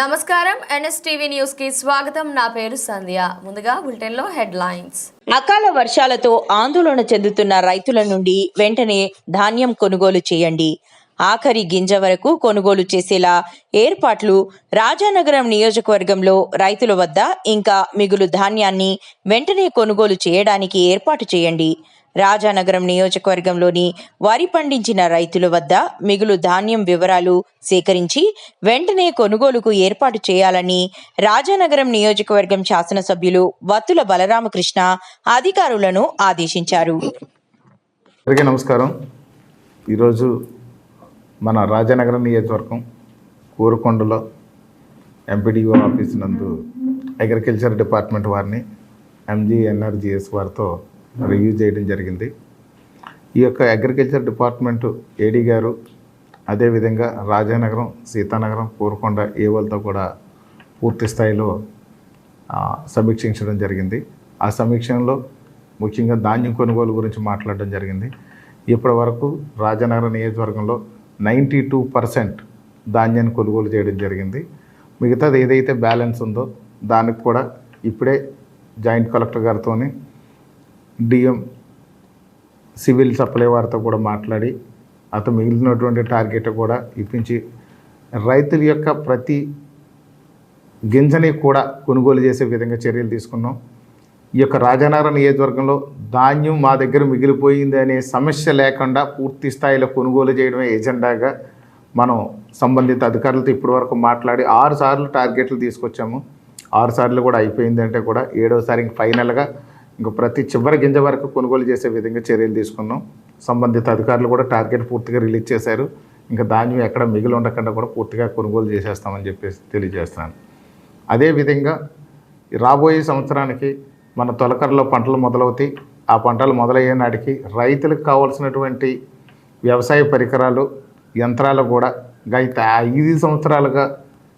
నమస్కారం. ఎన్ఎస్టీవీ న్యూస్కి స్వాగతం. నా పేరు సంధ్య. ముందుగా బులెటిన్లో హెడ్ లైన్స్ అకాల వర్షాలతో ఆందోళన చెందుతున్న రైతుల నుండి వెంటనే ధాన్యం కొనుగోలు చేయండి. ఆఖరి గింజ వరకు కొనుగోలు చేసేలా ఏర్పాట్లు రాజానగరం నియోజకవర్గంలో రైతుల వద్ద ఇంకా మిగులు ధాన్యాన్ని వెంటనే కొనుగోలు చేయడానికి ఏర్పాటు చేయండి. రాజానగరం నియోజకవర్గంలోని వరి పండించిన రైతుల వద్ద మిగులు ధాన్యం వివరాలు సేకరించి వెంటనే కొనుగోలుకు ఏర్పాటు చేయాలని రాజానగరం నియోజకవర్గం శాసనసభ్యులు వత్తుల బలరామకృష్ణ అధికారులను ఆదేశించారు. నమస్కారం. ఈరోజు మన రాజానగరం నియోజకవర్గం కోరుకొండలో ఎంపీడీఓ ఆఫీస్ నందు అగ్రికల్చర్ డిపార్ట్మెంట్ వారిని ఎంజీఎన్ఆర్జిఎస్ వారితో రివ్యూ చేయడం జరిగింది. ఈ యొక్క అగ్రికల్చర్ డిపార్ట్మెంట్ ఏడీ గారు అదేవిధంగా రాజానగరం సీతానగరం కోరుకొండ ఏవలతో కూడా పూర్తి స్థాయిలో సమీక్షించడం జరిగింది. ఆ సమీక్షలో ముఖ్యంగా ధాన్యం కొనుగోలు గురించి మాట్లాడడం జరిగింది. ఇప్పటి వరకు రాజనగరం నియోజకవర్గంలో నైంటీ టూ పర్సెంట్ ధాన్యాన్ని కొనుగోలు చేయడం జరిగింది. మిగతాది ఏదైతే బ్యాలెన్స్ ఉందో దానికి కూడా ఇప్పుడే జాయింట్ కలెక్టర్ గారితో డిఎం సివిల్ సప్లై వారితో కూడా మాట్లాడి అతను మిగిలినటువంటి టార్గెట్ కూడా ఇప్పించి రైతుల యొక్క ప్రతి గింజని కూడా కొనుగోలు చేసే విధంగా చర్యలు తీసుకున్నాం. ఈ యొక్క రాజానగరం నియోజకవర్గంలో ధాన్యం మా దగ్గర మిగిలిపోయింది అనే సమస్య లేకుండా పూర్తి స్థాయిలో కొనుగోలు చేయడమే ఎజెండాగా మనం సంబంధిత అధికారులతో ఇప్పటివరకు మాట్లాడి ఆరు సార్లు టార్గెట్లు తీసుకొచ్చాము. ఆరు సార్లు కూడా అయిపోయింది అంటే కూడా ఏడోసారి ఇంక ఫైనల్గా ఇంకా ప్రతి చివరి గింజ వరకు కొనుగోలు చేసే విధంగా చర్యలు తీసుకున్నాం. సంబంధిత అధికారులు కూడా టార్గెట్ పూర్తిగా రిలీజ్ చేశారు. ఇంకా ధాన్యం ఎక్కడ మిగిలి ఉండకుండా కూడా పూర్తిగా కొనుగోలు చేసేస్తామని చెప్పేసి తెలియజేస్తున్నాను. అదేవిధంగా రాబోయే సంవత్సరానికి మన తొలకరలో పంటలు మొదలవుతాయి. ఆ పంటలు మొదలయ్యే నాటికి రైతులకు కావాల్సినటువంటి వ్యవసాయ పరికరాలు యంత్రాలు కూడా గత ఐదు సంవత్సరాలుగా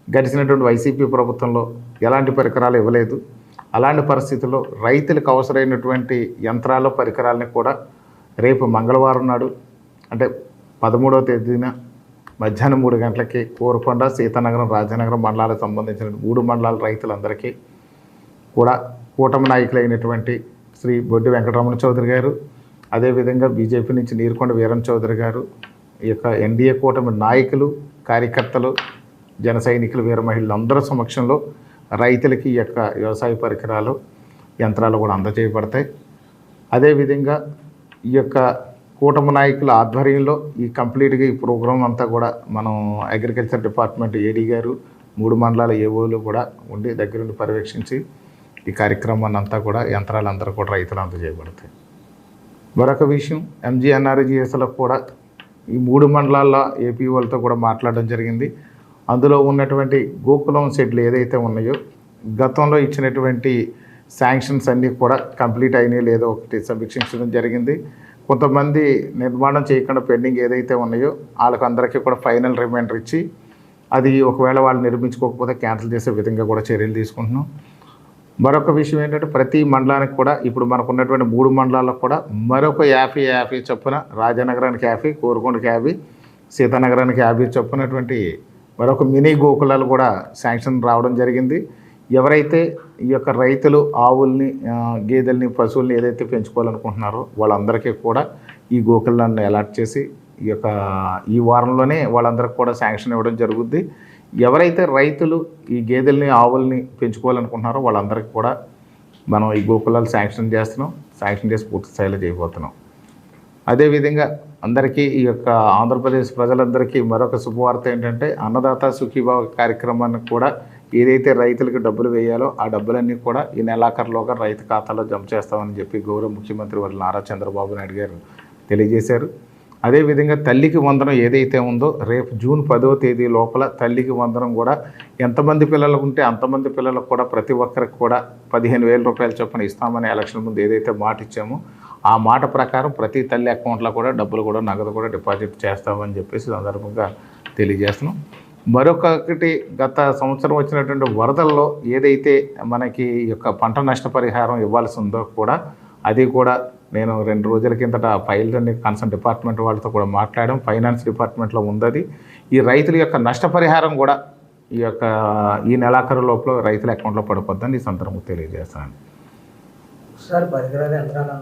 గడిచినటువంటి వైసీపీ ప్రభుత్వంలో ఎలాంటి పరికరాలు ఇవ్వలేదు. అలాంటి పరిస్థితుల్లో రైతులకు అవసరమైనటువంటి యంత్రాలు పరికరాలని కూడా రేపు మంగళవారం నాడు అంటే పదమూడవ తేదీన మధ్యాహ్నం మూడు గంటలకి కోరుకొండ సీతానగరం రాజానగరం మండలాలకు సంబంధించిన మూడు మండలాల రైతులందరికీ కూడా కూటమి నాయకులైనటువంటి శ్రీ బొడ్డి వెంకటరమణ చౌదరి గారు అదేవిధంగా బీజేపీ నుంచి నీరుకొండ వీరన్ చౌదరి గారు ఈ యొక్క ఎన్డీఏ కూటమి నాయకులు కార్యకర్తలు జన సైనికులు వీర మహిళలు అందరి సమక్షంలో రైతులకి ఈ యొక్క వ్యవసాయ పరికరాలు యంత్రాలు కూడా అందజేయబడతాయి అదేవిధంగా ఈ యొక్క కూటమి నాయకుల ఆధ్వర్యంలో ఈ కంప్లీట్గా ఈ ప్రోగ్రాం అంతా కూడా మనం అగ్రికల్చర్ డిపార్ట్మెంట్ ఏడీ గారు మూడు మండలాల ఏవోలు కూడా ఉండి దగ్గరుండి పర్యవేక్షించి ఈ కార్యక్రమాన్ని అంతా కూడా యంత్రాలు అందరూ కూడా రైతులు అందజేయబడతాయి మరొక విషయం ఎంజీఎన్ఆర్జీఎస్లకు కూడా ఈ మూడు మండలాల ఏపీ వాళ్ళతో కూడా మాట్లాడడం జరిగింది. అందులో ఉన్నటువంటి గోకులం షెడ్లు ఏదైతే ఉన్నాయో గతంలో ఇచ్చినటువంటి శాంక్షన్స్ అన్నీ కూడా కంప్లీట్ అయినాయి లేదో ఒకటి సమీక్షించడం జరిగింది. కొంతమంది నిర్మాణం చేయకుండా పెండింగ్ ఏదైతే ఉన్నాయో వాళ్ళకు అందరికీ కూడా ఫైనల్ రిమైండర్ ఇచ్చి అది ఒకవేళ వాళ్ళు నిర్మించుకోకపోతే క్యాన్సిల్ చేసే విధంగా కూడా చర్యలు తీసుకుంటున్నాం. మరొక విషయం ఏంటంటే ప్రతి మండలానికి కూడా ఇప్పుడు మనకు ఉన్నటువంటి మూడు మండలాలకు కూడా మరొక యాభై యాభై చొప్పున రాజానగరానికి యాభై కోరుకొండకి యాభై సీతానగరానికి యాభై చొప్పునటువంటి మరొక మినీ గోకులాలు కూడా శాంక్షన్ రావడం జరిగింది. ఎవరైతే ఈ యొక్క రైతులు ఆవుల్ని గేదెల్ని పశువుల్ని ఏదైతే పెంచుకోవాలనుకుంటున్నారో వాళ్ళందరికీ కూడా ఈ గోకులను అలాట్ చేసి ఈ యొక్క ఈ వారంలోనే వాళ్ళందరికీ కూడా శాంక్షన్ ఇవ్వడం జరుగుద్ది. ఎవరైతే రైతులు ఈ గేదెల్ని ఆవుల్ని పెంచుకోవాలనుకుంటున్నారో వాళ్ళందరికీ కూడా మనం ఈ గోకులాలు శాంక్షన్ చేస్తున్నాం. శాంక్షన్ చేసి పూర్తి స్థాయిలో చేయబోతున్నాం. అదేవిధంగా అందరికీ ఈ యొక్క ఆంధ్రప్రదేశ్ ప్రజలందరికీ మరొక శుభవార్త ఏంటంటే అన్నదాత సుఖీభావ కార్యక్రమాన్ని కూడా ఏదైతే రైతులకు డబ్బులు వేయాలో ఆ డబ్బులన్నీ కూడా ఈ నెలాఖరులోగా రైతు ఖాతాలో జమ చేస్తామని చెప్పి గౌరవ ముఖ్యమంత్రి వారు నారా చంద్రబాబు నాయుడు గారు తెలియజేశారు. అదేవిధంగా తల్లికి వందనం ఏదైతే ఉందో రేపు జూన్ పదో తేదీ లోపల తల్లికి వందనం కూడా ఎంతమంది పిల్లలు ఉంటే అంతమంది పిల్లలకు కూడా ప్రతి ఒక్కరికి కూడా పదిహేను వేల రూపాయలు చొప్పున ఇస్తామని ఎలక్షన్ ముందు ఏదైతే మాట ఇచ్చామో ఆ మాట ప్రకారం ప్రతి తల్లి అకౌంట్లో కూడా డబ్బులు కూడా నగదు కూడా డిపాజిట్ చేస్తామని చెప్పేసి సందర్భంగా తెలియజేస్తున్నాం. మరొకటి గత సంవత్సరం వచ్చినటువంటి వరదల్లో ఏదైతే మనకి ఈ యొక్క పంట నష్టపరిహారం ఇవ్వాల్సి ఉందో కూడా అది కూడా నేను రెండు రోజుల కిందట ఫైల్స్ అన్ని కన్సర్న్ డిపార్ట్మెంట్ వాళ్ళతో కూడా మాట్లాడాం. ఫైనాన్స్ డిపార్ట్మెంట్లో ఉంది అది ఈ రైతుల యొక్క నష్టపరిహారం కూడా ఈ యొక్క ఈ నెలాఖరు లోపల రైతుల అకౌంట్లో పడిపోద్దని ఈ సందర్భంగా తెలియజేస్తాను సార్ పరికరాలు యంత్రాలు